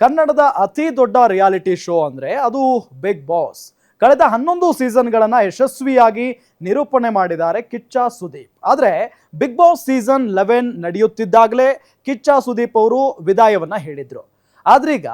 ಕನ್ನಡದ ಅತಿ ದೊಡ್ಡ ರಿಯಾಲಿಟಿ ಶೋ ಅಂದ್ರೆ ಅದು ಬಿಗ್ ಬಾಸ್ ಕಳೆದ ಹನ್ನೊಂದು ಸೀಸನ್ಗಳನ್ನು ಯಶಸ್ವಿಯಾಗಿ ನಿರೂಪಣೆ ಮಾಡಿದ್ದಾರೆ ಕಿಚ್ಚ ಸುದೀಪ್. ಆದರೆ ಬಿಗ್ ಬಾಸ್ ಸೀಸನ್ ಲೆವೆನ್ ನಡೆಯುತ್ತಿದ್ದಾಗಲೇ ಕಿಚ್ಚ ಸುದೀಪ್ ಅವರು ವಿದಾಯವನ್ನ ಹೇಳಿದ್ರು. ಆದ್ರೀಗ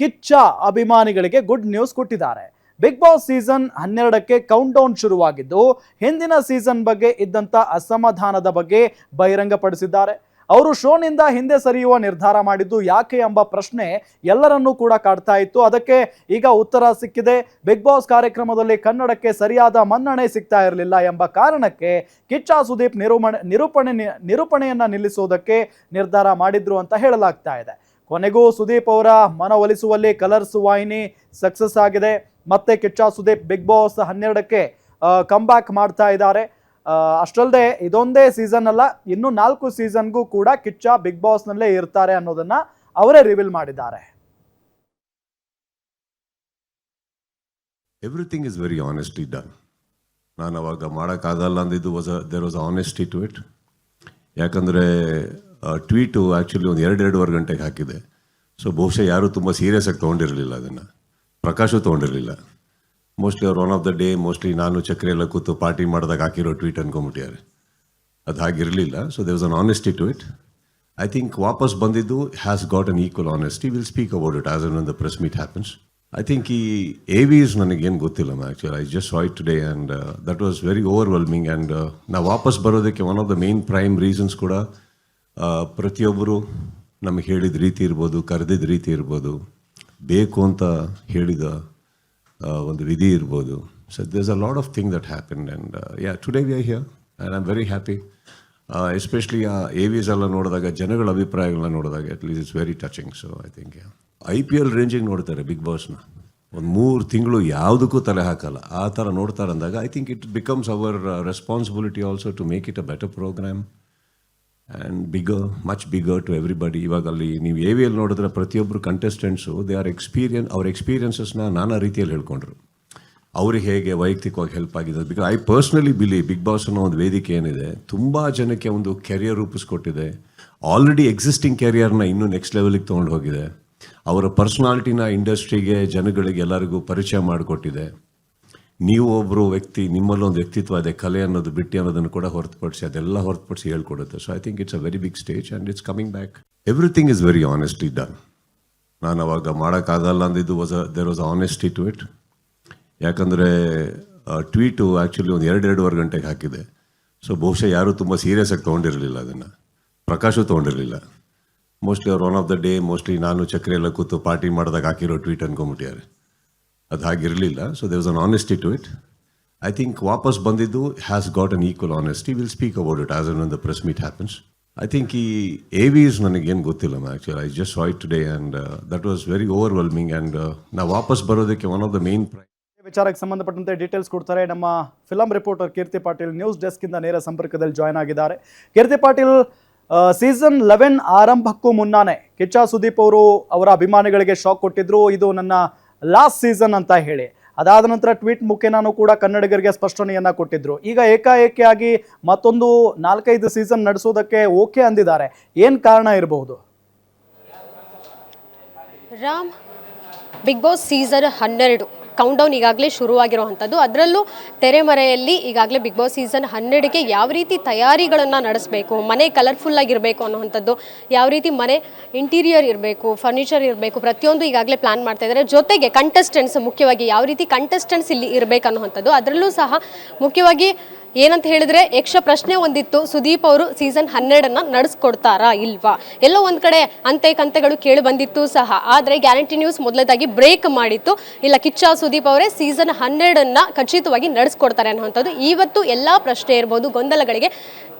ಕಿಚ್ಚ ಅಭಿಮಾನಿಗಳಿಗೆ ಗುಡ್ ನ್ಯೂಸ್ ಕೊಟ್ಟಿದ್ದಾರೆ. ಬಿಗ್ ಬಾಸ್ ಸೀಸನ್ ಹನ್ನೆರಡಕ್ಕೆ ಕೌಂಟ್ ಡೌನ್ ಶುರುವಾಗಿದ್ದು, ಹಿಂದಿನ ಸೀಸನ್ ಬಗ್ಗೆ ಇದ್ದಂತ ಅಸಮಾಧಾನದ ಬಗ್ಗೆ ಬಹಿರಂಗಪಡಿಸಿದ್ದಾರೆ. ಅವರು ಶೋನಿಂದ ಹಿಂದೆ ಸರಿಯುವ ನಿರ್ಧಾರ ಮಾಡಿದ್ದು ಯಾಕೆ ಎಂಬ ಪ್ರಶ್ನೆ ಎಲ್ಲರನ್ನೂ ಕೂಡ ಕಾಡ್ತಾ ಇತ್ತು. ಅದಕ್ಕೆ ಈಗ ಉತ್ತರ ಸಿಕ್ಕಿದೆ. ಬಿಗ್ ಬಾಸ್ ಕಾರ್ಯಕ್ರಮದಲ್ಲಿ ಕನ್ನಡಕ್ಕೆ ಸರಿಯಾದ ಮನ್ನಣೆ ಸಿಗ್ತಾ ಇರಲಿಲ್ಲ ಎಂಬ ಕಾರಣಕ್ಕೆ ಕಿಚ್ಚ ಸುದೀಪ್ ನಿರೂಪಣೆ ನಿರೂಪಣೆ, ನಿರೂಪಣೆಯನ್ನು ನಿಲ್ಲಿಸುವುದಕ್ಕೆ ನಿರ್ಧಾರ ಮಾಡಿದ್ರು ಅಂತ ಹೇಳಲಾಗ್ತಾ ಇದೆ. ಕೊನೆಗೂ ಸುದೀಪ್ ಅವರ ಮನವೊಲಿಸುವಲ್ಲಿ ಕಲರ್ಸ್ ವಾಹಿನಿ ಸಕ್ಸಸ್ ಆಗಿದೆ. ಮತ್ತೆ ಕಿಚ್ಚ ಸುದೀಪ್ ಬಿಗ್ ಬಾಸ್ ಹನ್ನೆರಡಕ್ಕೆ ಕಮ್ಬ್ಯಾಕ್ ಮಾಡ್ತಾ ಇದ್ದಾರೆ. ಅಷ್ಟಲ್ಲದೆ ಇದೊಂದೇ ಸೀಸನ್ ಅಲ್ಲ, ಇನ್ನು ನಾಲ್ಕು ಸೀಸನ್ಗೂ ಕೂಡ ಕಿಚ್ಚ ಬಿಗ್ ಬಾಸ್ನಲ್ಲೇ ಇರ್ತಾರೆ ಅನ್ನೋದನ್ನ ಅವರೇ ರಿವೀಲ್ ಮಾಡಿದ್ದಾರೆ. Everything is very honestly done ನಾನು ಅವಾಗ ಮಾಡೋಕ್ಕಾಗಲ್ಲ ಅಂದಿದ್ದು was there was honesty to it ಯಾಕಂದರೆ ಟ್ವೀಟು ಆ್ಯಕ್ಚುಲಿ ಒಂದು ಎರಡು ಎರಡೂವರೆ ಗಂಟೆಗೆ ಹಾಕಿದೆ. ಸೊ ಬಹುಶಃ ಯಾರೂ ತುಂಬ ಸೀರಿಯಸ್ ಆಗಿ ತೊಗೊಂಡಿರಲಿಲ್ಲ ಅದನ್ನು. ಪ್ರಕಾಶು ತೊಗೊಂಡಿರಲಿಲ್ಲ. ಮೋಸ್ಟ್ಲಿ ಅವ್ರು one of the day mostly ನಾನು ಚಕ್ರೆ ಎಲ್ಲ ಕೂತು ಪಾರ್ಟಿ ಮಾಡಿದಾಗ ಹಾಕಿರೋ ಟ್ವೀಟ್ ಅನ್ಕೊಂಬಿಟ್ಟಿದ್ದಾರೆ ಅದು ಹಾಗಿರಲಿಲ್ಲ so there was an honesty to it I think ವಾಪಸ್ ಬಂದಿದ್ದು has got an equal honesty will speak about it as an the press meet happens I think ಈ ಎ ವಿಸ್ ನನಗೇನು ಗೊತ್ತಿಲ್ಲ actually I just wait today and that was very overwhelming and ನಾವು ವಾಪಸ್ ಬರೋದಕ್ಕೆ one of the main prime reasons ಕೂಡ ಆ, ಪ್ರತಿಯೊಬ್ಬರು ನಮಗೆ ಹೇಳಿದ ರೀತಿ ಇರ್ಬೋದು ಕರೆದಿದ್ದ ರೀತಿ ಇರ್ಬೋದು ಬೇಕು ಅಂತ ಹೇಳಿದ ಒಂದು ವಿಧಿ ಇರ್ಬೋದು so there's a lot of thing that happen and yeah today we are here and I am very happy especially ಆ ಎ ವಿಸ್ ಎಲ್ಲ ನೋಡಿದಾಗ, ಜನಗಳ ಅಭಿಪ್ರಾಯಗಳನ್ನ ನೋಡಿದಾಗ at least it's very touching so I think I P L ರೇಂಜಿಗೆ ನೋಡ್ತಾರೆ big ಬಾಸ್ನ ಒಂದು ಮೂರು ತಿಂಗಳು ಯಾವುದಕ್ಕೂ ತಲೆ ಹಾಕಲ್ಲ. ಆ ಥರ ನೋಡ್ತಾರೆ ಅಂದಾಗ I think it becomes our responsibility also to make it a better programme and bigger much bigger to everybody ಇವಾಗ ಅಲ್ಲಿ ನೀವು ಎ ವಿಯಲ್ಲಿ ನೋಡಿದ್ರೆ ಪ್ರತಿಯೊಬ್ಬರು ಕಂಟೆಸ್ಟೆಂಟ್ಸು ದೇ ಆರ್ ಎಕ್ಸ್ಪೀರಿಯನ್ ಅವ್ರ ಎಕ್ಸ್ಪೀರಿಯನ್ಸಸ್ನ ನಾನಾ ರೀತಿಯಲ್ಲಿ ಹೇಳ್ಕೊಂಡ್ರು. ಅವ್ರಿಗೆ ಹೇಗೆ ವೈಯಕ್ತಿಕವಾಗಿ ಹೆಲ್ಪ್ ಆಗಿದೆ because I personally believe Bigg Boss ಅನ್ನೋ ಒಂದು ವೇದಿಕೆ ಏನಿದೆ, ತುಂಬ ಜನಕ್ಕೆ ಒಂದು ಕೆರಿಯರ್ ರೂಪಿಸ್ಕೊಟ್ಟಿದೆ. ಆಲ್ರೆಡಿ ಎಕ್ಸಿಸ್ಟಿಂಗ್ ಕೆರಿಯರ್ನ ಇನ್ನೂ ನೆಕ್ಸ್ಟ್ ಲೆವೆಲಿಗೆ ತೊಗೊಂಡು ಹೋಗಿದೆ. ಅವರ ಪರ್ಸ್ನಾಲಿಟಿನ ಇಂಡಸ್ಟ್ರಿಗೆ ಜನಗಳಿಗೆ ಎಲ್ಲರಿಗೂ ಪರಿಚಯ ಮಾಡಿಕೊಟ್ಟಿದೆ. ನೀವು ಒಬ್ಬರು ವ್ಯಕ್ತಿ, ನಿಮ್ಮಲ್ಲೊಂದು ವ್ಯಕ್ತಿತ್ವ ಇದೆ, ಕಲೆ ಅನ್ನೋದು, ಬಿಟ್ಟು ಅನ್ನೋದನ್ನು ಕೂಡ ಹೊರತುಪಡಿಸಿ, ಅದೆಲ್ಲ ಹೊರತುಪಡಿಸಿ ಹೇಳ್ಕೊಡುತ್ತೆ. So I think it's a very big stage and it's coming back everything is very honestly done ನಾನು ಅವಾಗ ಮಾಡೋಕ್ಕಾಗಲ್ಲ ಅಂದಿದ್ದು was there was honesty to it ಯಾಕಂದರೆ ಟ್ವೀಟು ಆ್ಯಕ್ಚುಲಿ ಒಂದು ಎರಡು, ಎರಡೂವರೆ ಗಂಟೆಗೆ ಹಾಕಿದೆ. ಸೊ ಬಹುಶಃ ಯಾರೂ ತುಂಬ ಸೀರಿಯಸ್ ಆಗಿ ತೊಗೊಂಡಿರಲಿಲ್ಲ ಅದನ್ನು. ಪ್ರಕಾಶು ತೊಗೊಂಡಿರಲಿಲ್ಲ. ಮೋಸ್ಟ್ಲಿ ಅವ್ರು one of the day mostly ನಾನು ಚಕ್ರೆಲ್ಲ ಕೂತು ಪಾರ್ಟಿ ಮಾಡಿದಾಗ ಹಾಕಿರೋ ಟ್ವೀಟ್ ಅನ್ಕೊಂಬಿಟ್ಟಿದ್ದಾರೆ ಅದು ಹಾಗಿರಲಿಲ್ಲ. So there was an honesty to it I think ವಾಪಸ್ ಬಂದಿದ್ದು has got an equal honesty will speak about it as an the press meet happens I think ಈ ಎ ವಿಸ್ ನನಗೇನು ಗೊತ್ತಿಲ್ಲ actually I just wait today and that was very overwhelming and ನಾವು ವಾಪಸ್ ಬರೋದಕ್ಕೆ one of the main ಪ್ರೈ ವಿಚಾರಕ್ಕೆ ಸಂಬಂಧಪಟ್ಟಂತೆ details ಕೊಡ್ತಾರೆ. ನಮ್ಮ film reporter Keerthi Patil news desk ಇಂದ ನೇರ ಸಂಪರ್ಕದಲ್ಲಿ ಜಾಯ್ನ್ ಆಗಿದ್ದಾರೆ. ಕೀರ್ತಿ ಪಾಟೀಲ್ ಸೀಸನ್ ಲೆವೆನ್ ಆರಂಭಕ್ಕೂ ಮುನ್ನಾನೆ ಕಿಚ್ಚ ಸುದೀಪ್ ಅವರು ಅವರ ಅಭಿಮಾನಿಗಳಿಗೆ ಶಾಕ್ ಕೊಟ್ಟಿದ್ರು. ಇದು ನನ್ನ ಲಾಸ್ಟ್ ಸೀಸನ್ ಅಂತ ಹೇಳಿ. ಅದಾದ ನಂತರ ಟ್ವೀಟ್ ಮುಖೇನೂ ಕೂಡ ಕನ್ನಡಿಗರಿಗೆ ಸ್ಪಷ್ಟನೆಯನ್ನು ಕೊಟ್ಟಿದ್ರು. ಈಗ ಏಕಾಏಕಿಯಾಗಿ ಮತ್ತೊಂದು ನಾಲ್ಕೈದು ಸೀಸನ್ ನಡೆಸೋದಕ್ಕೆ ಓಕೆ ಅಂದಿದ್ದಾರೆ. ಏನು ಕಾರಣ ಇರಬಹುದು? ರಾಮ್ ಬಿಗ್ ಬಾಸ್ ಸೀಸನ್ ಹನ್ನೆರಡು. ಕೌಂಟೌನ್ ಈಗಾಗಲೇ ಶುರುವಾಗಿರುವಂಥದ್ದು. ಅದರಲ್ಲೂ ತೆರೆಮರೆಯಲ್ಲಿ ಈಗಾಗಲೇ ಬಿಗ್ ಬಾಸ್ ಸೀಸನ್ ಹನ್ನೆರಡಕ್ಕೆ ಯಾವ ರೀತಿ ತಯಾರಿಗಳನ್ನು ನಡೆಸಬೇಕು, ಮನೆ ಕಲರ್ಫುಲ್ ಆಗಿರಬೇಕು ಅನ್ನೋವಂಥದ್ದು, ಯಾವ ರೀತಿ ಮನೆ ಇಂಟೀರಿಯರ್ ಇರಬೇಕು ಫರ್ನಿಚರ್ ಇರಬೇಕು, ಪ್ರತಿಯೊಂದು ಈಗಾಗಲೇ ಪ್ಲಾನ್ ಮಾಡ್ತಾ ಇದ್ದಾರೆ. ಜೊತೆಗೆ ಕಂಟೆಸ್ಟೆಂಟ್ಸ್ ಮುಖ್ಯವಾಗಿ ಯಾವ ರೀತಿ ಕಂಟೆಸ್ಟೆಂಟ್ಸ್ ಇಲ್ಲಿ ಇರಬೇಕು ಅನ್ನುವಂಥದ್ದು, ಅದರಲ್ಲೂ ಸಹ ಮುಖ್ಯವಾಗಿ ಏನಂತ ಹೇಳಿದ್ರೆ ಯಕ್ಷ ಪ್ರಶ್ನೆ ಒಂದಿತ್ತು. ಸುದೀಪ್ ಅವರು ಸೀಸನ್ ಹನ್ನೆರಡನ್ನ ನಡೆಸ್ಕೊಡ್ತಾರಾ ಇಲ್ವಾ? ಎಲ್ಲೋ ಒಂದ್ ಕಡೆ ಅಂತೆ ಕಂತೆಗಳು ಕೇಳಿ ಬಂದಿತ್ತು ಸಹ. ಆದ್ರೆ ಗ್ಯಾರಂಟಿ ನ್ಯೂಸ್ ಮೊದಲದಾಗಿ ಬ್ರೇಕ್ ಮಾಡಿತ್ತು. ಇಲ್ಲ, ಕಿಚ್ಚ ಸುದೀಪ್ ಅವರೇ ಸೀಸನ್ ಹನ್ನೆರಡನ್ನ ಖಚಿತವಾಗಿ ನಡೆಸ್ಕೊಡ್ತಾರೆ ಅನ್ನುವಂಥದ್ದು. ಇವತ್ತು ಎಲ್ಲಾ ಪ್ರಶ್ನೆ ಇರ್ಬೋದು, ಗೊಂದಲಗಳಿಗೆ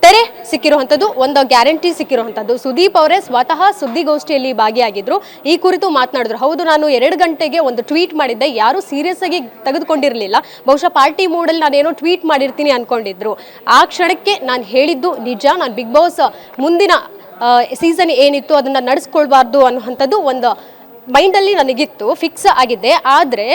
ತೆರೆ ಸಿಕ್ಕಿರುವಂಥದ್ದು, ಒಂದು ಗ್ಯಾರಂಟಿ ಸಿಕ್ಕಿರುವಂಥದ್ದು. ಸುದೀಪ್ ಅವರೇ ಸ್ವತಃ ಸುದ್ದಿಗೋಷ್ಠಿಯಲ್ಲಿ ಭಾಗಿಯಾಗಿದ್ರು. ಈ ಕುರಿತು ಮಾತನಾಡಿದ್ರು. ಹೌದು, ನಾನು ಎರಡು ಗಂಟೆಗೆ ಒಂದು ಟ್ವೀಟ್ ಮಾಡಿದ್ದೆ. ಯಾರು ಸೀರಿಯಸ್ ಆಗಿ ತೆಗೆದುಕೊಂಡಿರಲಿಲ್ಲ. ಬಹುಶಃ ಪಾರ್ಟಿ ಮೂಡಲ್ಲಿ ನಾನೇನೋ ಟ್ವೀಟ್ ಮಾಡಿರ್ತೀನಿ ಅನ್ಕೊಂಡಿದ್ರು. ಆ ಕ್ಷಣಕ್ಕೆ ನಾನು ಹೇಳಿದ್ದು ನಿಜ. ನಾನು ಬಿಗ್ ಬಾಸ್ ಮುಂದಿನ ಸೀಸನ್ ಏನಿತ್ತು, ಅದನ್ನು ನಡೆಸ್ಕೊಳ್ಬಾರ್ದು ಅನ್ನುವಂಥದ್ದು ಒಂದು ಮೈಂಡಲ್ಲಿ ನನಗಿತ್ತು ಫಿಕ್ಸ್ ಆಗಿದೆ. ಆದರೆ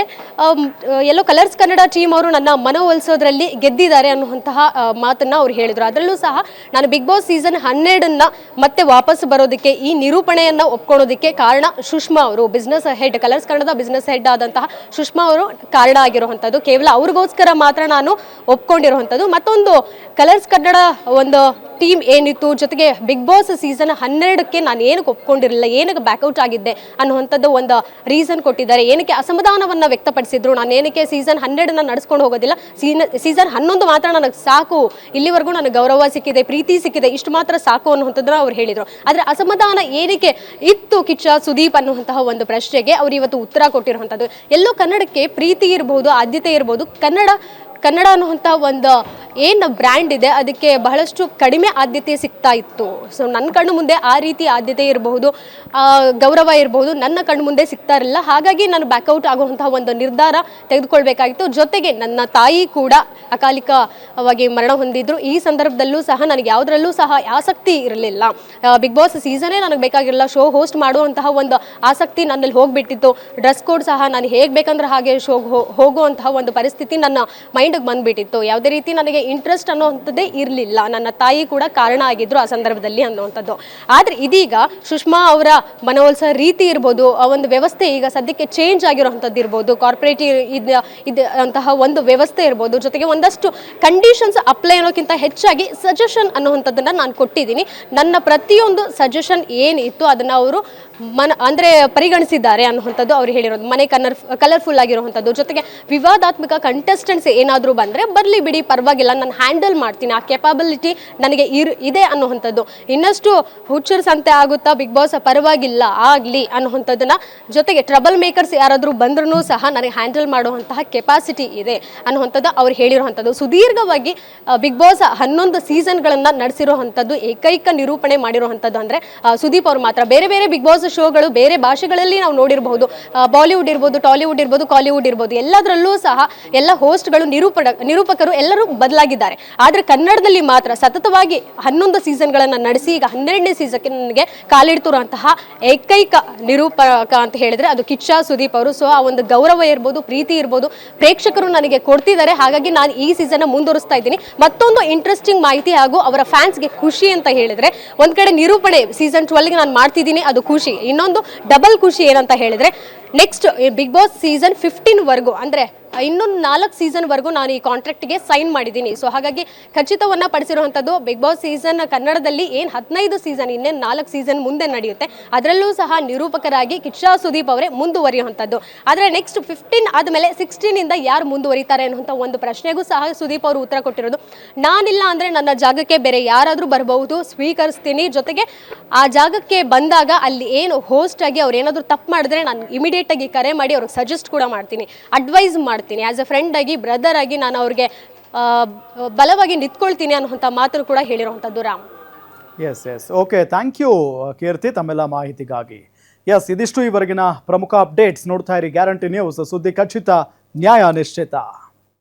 ಎಲ್ಲೋ ಕಲರ್ಸ್ ಕನ್ನಡ ಟೀಮ್ ಅವರು ನನ್ನ ಮನವೊಲಿಸೋದ್ರಲ್ಲಿ ಗೆದ್ದಿದ್ದಾರೆ ಅನ್ನುವಂತಹ ಮಾತನ್ನು ಅವ್ರು ಹೇಳಿದರು. ಅದರಲ್ಲೂ ಸಹ ನಾನು ಬಿಗ್ ಬಾಸ್ ಸೀಸನ್ ಹನ್ನೆರಡನ್ನು ಮತ್ತೆ ವಾಪಸ್ ಬರೋದಕ್ಕೆ ಈ ನಿರೂಪಣೆಯನ್ನು ಒಪ್ಕೊಳ್ಳೋದಕ್ಕೆ ಕಾರಣ ಸುಷ್ಮಾ ಅವರು. ಬಿಸ್ನೆಸ್ ಹೆಡ್ ಕಲರ್ಸ್ ಕನ್ನಡದ ಬಿಸ್ನೆಸ್ ಹೆಡ್ ಆದಂತಹ ಸುಷ್ಮಾ ಅವರು ಕಾರಣ ಆಗಿರುವಂಥದ್ದು. ಕೇವಲ ಅವ್ರಿಗೋಸ್ಕರ ಮಾತ್ರ ನಾನು ಒಪ್ಕೊಂಡಿರುವಂಥದ್ದು. ಮತ್ತೊಂದು ಕಲರ್ಸ್ ಕನ್ನಡ ಒಂದು ಟೀಮ್ ಏನಿತ್ತು, ಜೊತೆಗೆ ಬಿಗ್ ಬಾಸ್ ಸೀಸನ್ ಹನ್ನೆರಡಕ್ಕೆ ನಾನು ಏನಕ್ಕೆ ಒಪ್ಕೊಂಡಿರಲಿಲ್ಲ, ಏನಕ್ಕೆ ಬ್ಯಾಕ್ಔಟ್ ಆಗಿದ್ದೆ ಅನ್ನುವಂಥದ್ದು ಒಂದು ರೀಸನ್ ಕೊಟ್ಟಿದ್ದಾರೆ. ಏನಕ್ಕೆ ಅಸಮಾಧಾನವನ್ನು ವ್ಯಕ್ತಪಡಿಸಿದ್ರು? ನಾನು ಏನಕ್ಕೆ ಸೀಸನ್ ಹನ್ನೆರಡನ್ನ ನಡೆಸ್ಕೊಂಡು ಹೋಗೋದಿಲ್ಲ? ಸೀಸನ್ ಹನ್ನೊಂದು ಮಾತ್ರ ನನಗೆ ಸಾಕು. ಇಲ್ಲಿವರೆಗೂ ನನಗೆ ಗೌರವ ಸಿಕ್ಕಿದೆ, ಪ್ರೀತಿ ಸಿಕ್ಕಿದೆ, ಇಷ್ಟು ಮಾತ್ರ ಸಾಕು ಅನ್ನುವಂಥದ್ದನ್ನು ಅವ್ರು ಹೇಳಿದರು. ಆದರೆ ಅಸಮಾಧಾನ ಏನಕ್ಕೆ ಇತ್ತು ಕಿಚ್ಚ, ಸುದೀಪ್ ಅನ್ನುವಂತಹ ಒಂದು ಪ್ರಶ್ನೆಗೆ ಅವ್ರು ಇವತ್ತು ಉತ್ತರ ಕೊಟ್ಟಿರುವಂಥದ್ದು. ಎಲ್ಲೋ ಕನ್ನಡಕ್ಕೆ ಪ್ರೀತಿ ಇರ್ಬೋದು, ಆದ್ಯತೆ ಇರ್ಬೋದು, ಕನ್ನಡ ಕನ್ನಡ ಅನ್ನುವಂಥ ಒಂದು ಏನು ಬ್ರ್ಯಾಂಡ್ ಇದೆ, ಅದಕ್ಕೆ ಬಹಳಷ್ಟು ಕಡಿಮೆ ಆದ್ಯತೆ ಸಿಗ್ತಾ ಇತ್ತು. ಸೊ ನನ್ನ ಕಣ್ಣು ಮುಂದೆ ಆ ರೀತಿ ಆದ್ಯತೆ ಇರಬಹುದು ಗೌರವ ಇರಬಹುದು, ನನ್ನ ಕಣ್ಣು ಮುಂದೆ ಸಿಗ್ತಾ ಇರಲಿಲ್ಲ. ಹಾಗಾಗಿ ನಾನು ಬ್ಯಾಕ್ಔಟ್ ಆಗುವಂತಹ ಒಂದು ನಿರ್ಧಾರ ತೆಗೆದುಕೊಳ್ಬೇಕಾಗಿತ್ತು ಜೊತೆಗೆ ನನ್ನ ತಾಯಿ ಕೂಡ ಅಕಾಲಿಕವಾಗಿ ಮರಣ ಹೊಂದಿದ್ರು. ಈ ಸಂದರ್ಭದಲ್ಲೂ ಸಹ ನನಗೆ ಯಾವುದರಲ್ಲೂ ಸಹ ಆಸಕ್ತಿ ಇರಲಿಲ್ಲ. ಬಿಗ್ ಬಾಸ್ ಸೀಸನೇ ನನಗೆ ಬೇಕಾಗಿರಲಿಲ್ಲ. ಶೋ ಹೋಸ್ಟ್ ಮಾಡುವಂತಹ ಒಂದು ಆಸಕ್ತಿ ನನ್ನಲ್ಲಿ ಹೋಗ್ಬಿಟ್ಟಿತ್ತು. ಡ್ರೆಸ್ ಕೋಡ್ ಸಹ ನಾನು ಹೇಗೆ ಬೇಕಂದ್ರೆ ಹಾಗೆ ಶೋ ಹೋಗುವಂತಹ ಒಂದು ಪರಿಸ್ಥಿತಿ ನನ್ನ ಮೈಂಡ್ಗೆ ಬಂದ್ಬಿಟ್ಟಿತ್ತು. ಯಾವುದೇ ರೀತಿ ನನಗೆ ಇಂಟ್ರೆಸ್ಟ್ ಅನ್ನೋವಂಥದ್ದೇ ಇರಲಿಲ್ಲ. ನನ್ನ ತಾಯಿ ಕೂಡ ಕಾರಣ ಆಗಿದ್ರು ಆ ಸಂದರ್ಭದಲ್ಲಿ ಅನ್ನುವಂಥದ್ದು. ಆದರೆ ಇದೀಗ ಸುಷ್ಮಾ ಅವರ ಮನವೊಲಿಸೋ ರೀತಿ ಇರ್ಬೋದು, ಆ ಒಂದು ವ್ಯವಸ್ಥೆ ಈಗ ಸದ್ಯಕ್ಕೆ ಚೇಂಜ್ ಆಗಿರೋವಂಥದ್ದು ಇರ್ಬೋದು ಕಾರ್ಪೊರೇಟ್ ಇದು ಅಂತಹ ಒಂದು ವ್ಯವಸ್ಥೆ ಇರ್ಬೋದು, ಜೊತೆಗೆ ಒಂದಷ್ಟು ಕಂಡೀಷನ್ಸ್ ಅಪ್ಲೈ ಅನ್ನೋಕ್ಕಿಂತ ಹೆಚ್ಚಾಗಿ ಸಜೆಷನ್ ಅನ್ನುವಂಥದ್ದನ್ನು ನಾನು ಕೊಟ್ಟಿದ್ದೀನಿ. ನನ್ನ ಪ್ರತಿಯೊಂದು ಸಜೆಷನ್ ಏನಿತ್ತು ಅದನ್ನು ಅವರು ಮನ, ಅಂದರೆ ಪರಿಗಣಿಸಿದ್ದಾರೆ ಅನ್ನುವಂಥದ್ದು ಅವ್ರು ಹೇಳಿರೋದು. ಮನೆ ಕನ್ನರ್ ಕಲರ್ಫುಲ್ ಆಗಿರುವಂಥದ್ದು. ಜೊತೆಗೆ ವಿವಾದಾತ್ಮಕ ಕಂಟೆಸ್ಟೆಂಟ್ಸ್ ಏನಾದರೂ ಬಂದರೆ ಬರಲಿ ಬಿಡಿ, ಪರವಾಗಿಲ್ಲ, ನಾನು ಹ್ಯಾಂಡಲ್ ಮಾಡ್ತೀನಿ. ಆ ಕೆಪಬಿಲಿಟಿ ನನಗೆ ಇರ್, ಇದೆ ಅನ್ನುವಂಥದ್ದು. ಇನ್ನಷ್ಟು ಹುಚ್ಚರ್ಸ್ ಸಂತೆ ಆಗುತ್ತಾ ಬಿಗ್ ಬಾಸ್ ಪರವಾಗಿಲ್ಲ, ಆಗಲಿ ಅನ್ನುವಂಥದ್ದನ್ನು ಜೊತೆಗೆ ಟ್ರಬಲ್ ಮೇಕರ್ಸ್ ಯಾರಾದರೂ ಬಂದ್ರೂ ಸಹ ನನಗೆ ಹ್ಯಾಂಡಲ್ ಮಾಡುವಂತಹ ಕೆಪಾಸಿಟಿ ಇದೆ ಅನ್ನುವಂಥದ್ದು ಅವ್ರು ಹೇಳಿರುವಂಥದ್ದು. ಸುದೀರ್ಘವಾಗಿ ಬಿಗ್ ಬಾಸ್ ಹನ್ನೊಂದು ಸೀಸನ್ಗಳನ್ನು ನಡೆಸಿರುವಂಥದ್ದು, ಏಕೈಕ ನಿರೂಪಣೆ ಮಾಡಿರುವಂಥದ್ದು ಅಂದರೆ ಸುದೀಪ್ ಅವರು ಮಾತ್ರ. ಬೇರೆ ಬೇರೆ ಬಿಗ್ ಬಾಸ್ ಶೋಗಳು ಬೇರೆ ಭಾಷೆಗಳಲ್ಲಿ ನಾವು ನೋಡಿರಬಹುದು. ಬಾಲಿವುಡ್ ಇರ್ಬೋದು ಟಾಲಿವುಡ್ ಇರ್ಬೋದು ಕಾಲಿವುಡ್ ಇರ್ಬೋದು, ಎಲ್ಲದರಲ್ಲೂ ಸಹ ಎಲ್ಲ ಹೋಸ್ಟ್ಗಳು ನಿರೂಪಕರು ಎಲ್ಲರೂ ಬದಲಾಗಿದ್ದಾರೆ. ಆದರೆ ಕನ್ನಡದಲ್ಲಿ ಮಾತ್ರ ಸತತವಾಗಿ ಹನ್ನೊಂದು ಸೀಸನ್ಗಳನ್ನು ನಡೆಸಿ, ಈಗ ಹನ್ನೆರಡನೇ ಸೀಸನ್ಗೆ ಕಾಲಿಡ್ತಿರುವಂತಹ ಏಕೈಕ ನಿರೂಪಕ ಅಂತ ಹೇಳಿದ್ರೆ ಅದು ಕಿಚ್ಚ ಸುದೀಪ್ ಅವರು. ಸೊ ಆ ಒಂದು ಗೌರವ ಇರ್ಬೋದು, ಪ್ರೀತಿ ಇರ್ಬೋದು ಪ್ರೇಕ್ಷಕರು ನನಗೆ ಕೊಡ್ತಿದ್ದಾರೆ. ಹಾಗಾಗಿ ನಾನು ಈ ಸೀಸನ್ ಮುಂದುವರಿಸ್ತಾ ಇದ್ದೀನಿ. ಮತ್ತೊಂದು ಇಂಟ್ರೆಸ್ಟಿಂಗ್ ಮಾಹಿತಿ ಹಾಗೂ ಅವರ ಫ್ಯಾನ್ಸ್ಗೆ ಖುಷಿ ಅಂತ ಹೇಳಿದ್ರೆ, ಒಂದ್ ಕಡೆ ನಿರೂಪಣೆ ಸೀಸನ್ ಟ್ವೆಲ್ಗೆ ನಾನು ಮಾಡ್ತಿದ್ದೀನಿ, ಅದು ಖುಷಿ. ಇನ್ನೊಂದು ಡಬಲ್ ಖುಷಿ ಏನಂತ ಹೇಳಿದ್ರೆ ನೆಕ್ಸ್ಟ್ ಬಿಗ್ ಬಾಸ್ ಸೀಸನ್ ಫಿಫ್ಟೀನ್ವರೆಗೂ ಅಂದರೆ ಇನ್ನೊಂದು ನಾಲ್ಕು ಸೀಸನ್ವರೆಗೂ ನಾನು ಈ ಕಾಂಟ್ರಾಕ್ಟ್ಗೆ ಸೈನ್ ಮಾಡಿದ್ದೀನಿ. ಸೊ ಹಾಗಾಗಿ ಖಚಿತವನ್ನು ಪಡಿಸಿರುವಂಥದ್ದು ಬಿಗ್ ಬಾಸ್ ಸೀಸನ್ ಕನ್ನಡದಲ್ಲಿ ಏನು ಹದಿನೈದು ಸೀಸನ್ ಇನ್ನೇನು ನಾಲ್ಕು ಸೀಸನ್ ಮುಂದೆ ನಡೆಯುತ್ತೆ, ಅದರಲ್ಲೂ ಸಹ ನಿರೂಪಕರಾಗಿ ಕಿಚ್ಚಾ ಸುದೀಪ್ ಅವರೇ ಮುಂದುವರಿಯುವಂಥದ್ದು. ಆದರೆ ನೆಕ್ಸ್ಟ್ ಫಿಫ್ಟೀನ್ ಆದಮೇಲೆ ಸಿಕ್ಸ್ಟೀನಿಂದ ಯಾರು ಮುಂದುವರಿತಾರೆ ಅನ್ನುವಂಥ ಒಂದು ಪ್ರಶ್ನೆಗೂ ಸಹ ಸುದೀಪ್ ಅವರು ಉತ್ತರ ಕೊಟ್ಟಿರೋದು. ನಾನಿಲ್ಲ ಅಂದರೆ ನನ್ನ ಜಾಗಕ್ಕೆ ಬೇರೆ ಯಾರಾದರೂ ಬರಬಹುದು, ಸ್ವೀಕರಿಸ್ತೀನಿ. ಜೊತೆಗೆ ಆ ಜಾಗಕ್ಕೆ ಬಂದಾಗ ಅಲ್ಲಿ ಏನು ಹೋಸ್ಟ್ ಆಗಿ ಅವ್ರು ಏನಾದರೂ ತಪ್ಪು ಮಾಡಿದ್ರೆ ನಾನು ಇಮಿಡಿಯೇಟ್ ಆಗಿ ಕರೆ ಮಾಡಿ ಅವ್ರಿಗೆ ಸಜೆಸ್ಟ್ ಕೂಡ ಮಾಡ್ತೀನಿ. ಅಡ್ವೈಸ್ ಮಾಡ್ತೀನಿ. ಆ್ಯಸ್ ಎ ಫ್ರೆಂಡ್ ಆಗಿ ಬ್ರದರ್ ಆಗಿ ನಾನು ಅವ್ರಿಗೆ ಬಲವಾಗಿ ನಿಂತ್ಕೊಳ್ತೀನಿ ಅನ್ನುವಂಥ ಮಾತು ಕೂಡ ಹೇಳಿರುವಂಥದ್ದು Ram. Yes yes okay thank you Keerthi, ತಮ್ಮೆಲ್ಲ ಮಾಹಿತಿಗಾಗಿ. ಎಸ್ ಇದಿಷ್ಟು ಈವರೆಗಿನ ಪ್ರಮುಖ ಅಪ್ಡೇಟ್ಸ್ ನೋಡ್ತಾ ಇರಿ. ಗ್ಯಾರಂಟಿ ನ್ಯೂಸ್ ಸುದ್ದಿ ಖಚಿತ, ನ್ಯಾಯ ನಿಶ್ಚಿತ.